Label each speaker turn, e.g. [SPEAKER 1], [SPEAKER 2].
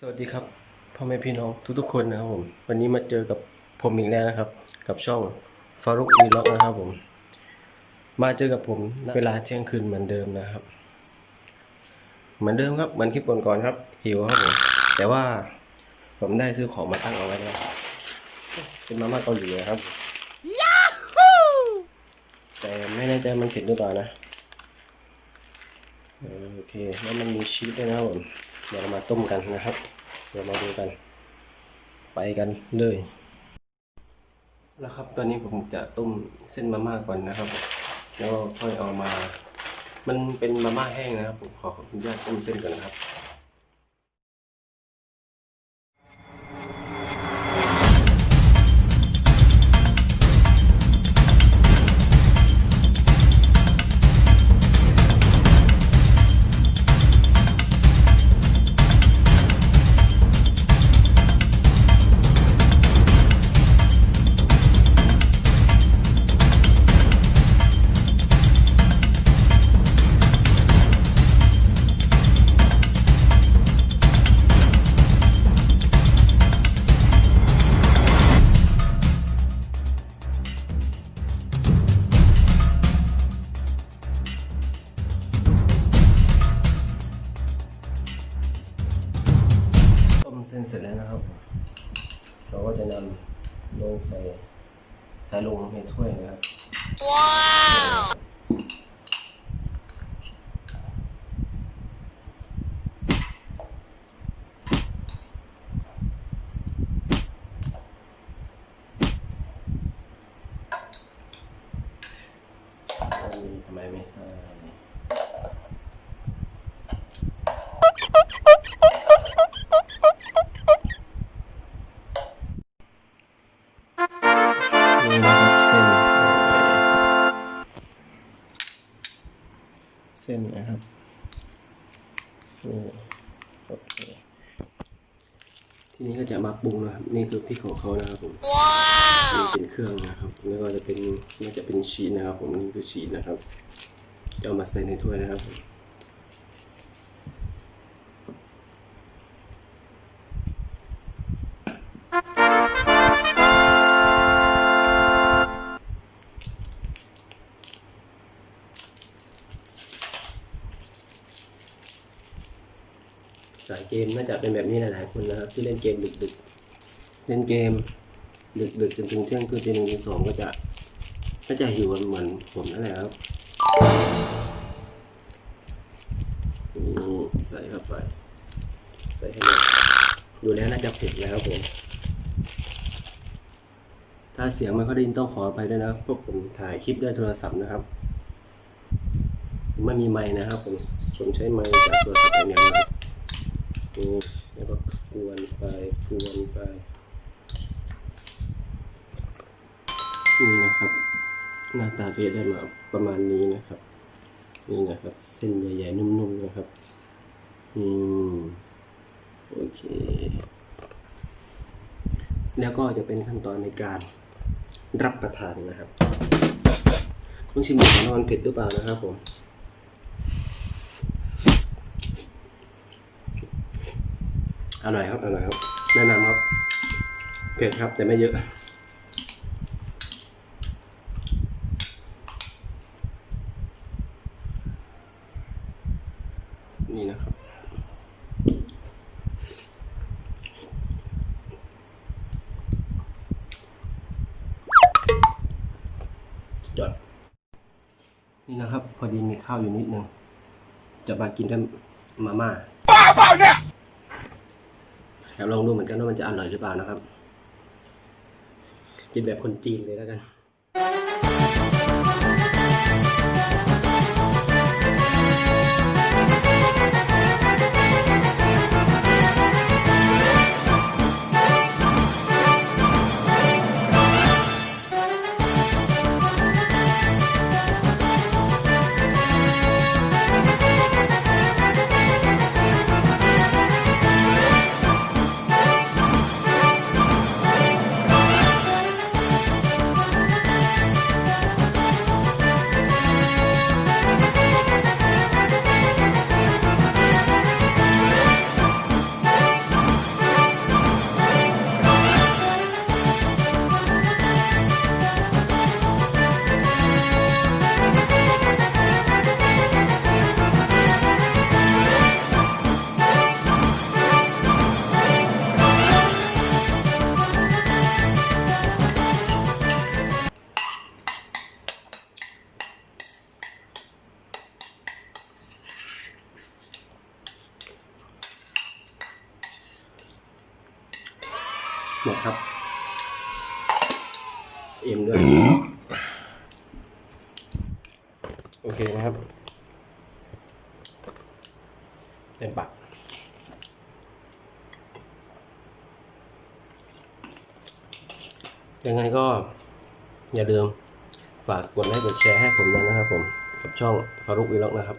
[SPEAKER 1] สวัสดีครับพ่อแม่พี่น้องทุกๆคนนะครับผมวันนี้มาเจอกับผมอีกแล้วนะครับ กับช่องฟารุกวีล็อกนะครับผม มาเจอกับผมเวลาเที่ยงคืนเหมือนเดิมนะครับ เหมือนเดิมครับเหมือนคลิปก่อนๆครับหิวครับผมแต่ว่าผมได้ซื้อของมาตั้งเอาไว้แล้วเป็นมาม่าเกาหลีนะครับแต่ไม่แน่ใจมันเผ็ดหรือเปล่านะโอเคแล้วมันมีชีสด้วยนะครับผม เดี๋ยวเรามาต้มกันนะครับ เดี๋ยวมาดูกัน ไปกันเลยแล้วครับตอนนี้ผมจะต้มเส้นมาม่าก่อนนะครับ แล้วค่อยเอามา มันเป็นมาม่าแห้งนะครับผมขออนุญาตต้มเส้นก่อนนะครับ ลงใส่ใส่ลงในถ้วยนะครับว้าว ส้นเส้นนะครับนี่โอเคทีนี้ก็จะมาปรุงนะครับนี่คือพริกของเขานะครับผมนี่เป็นเครื่องนะครับแล้วก็จะเป็นน่าจะเป็นชีสนะครับ ผมนี่คือชีสนะครับจะเอามาใส่ในถ้วยนะครับ มสายเกมน่าจะเป็นแบบนี้หลายๆคนนะครับ ที่เล่นเกมดึกๆ เล่นเกมดึกๆจนถึงเที่ยงคืนตีหนึ่งตีสองก็จะก็จะหิวเหมือนผมนั่นแหละครับใส่เข้าไปใส่ให้หมดดูแล้วน่าจะเผ็ดแล้วครับผมถ้าเสียงไม่ค่อยได้ยินต้องขออภัยด้วยนะครับพราะผมถ่ายคลิปด้วยโทรศัพท์นะครับไม่มีไมค์นะครับผมผมใช้ไมค์จากโทรศัพท์อย่างเดียวนะครับ นี่แล้วก็กวนไปกวนไปนี่นะครับ หน้าตาก็จะได้มาประมาณนี้นะครับ นี่นะครับ เส้นใหญ่ๆนุ่มๆนะครับ อืมโอเค แล้วก็จะเป็นขั้นตอนในการรับประทานนะครับต้องชิมก่อนว่ามันเผ็ดหรือเปล่านะครับผม อร่อยครับอร่อยครับ แนะนำครับ เผ็ดครับแต่ไม่เยอะนี่นะครับ จด นี่นะครับ พอดีมีข้าวอยู่นิดนึง จะมากินกับมาม่าอยาก ลองดูเหมือนกันว่ามันจะอร่อยหรือเปล่านะครับกินแบบคนจีนเลยแล้วกัน ครับ เอ็มด้วย โอเคนะครับ เต็มปากยังไงก็อย่าลืมฝากกดไลค์กดแชร์ให้ผมด้วยนะครับผม กับช่องฟารุกวีล็อกนะครับ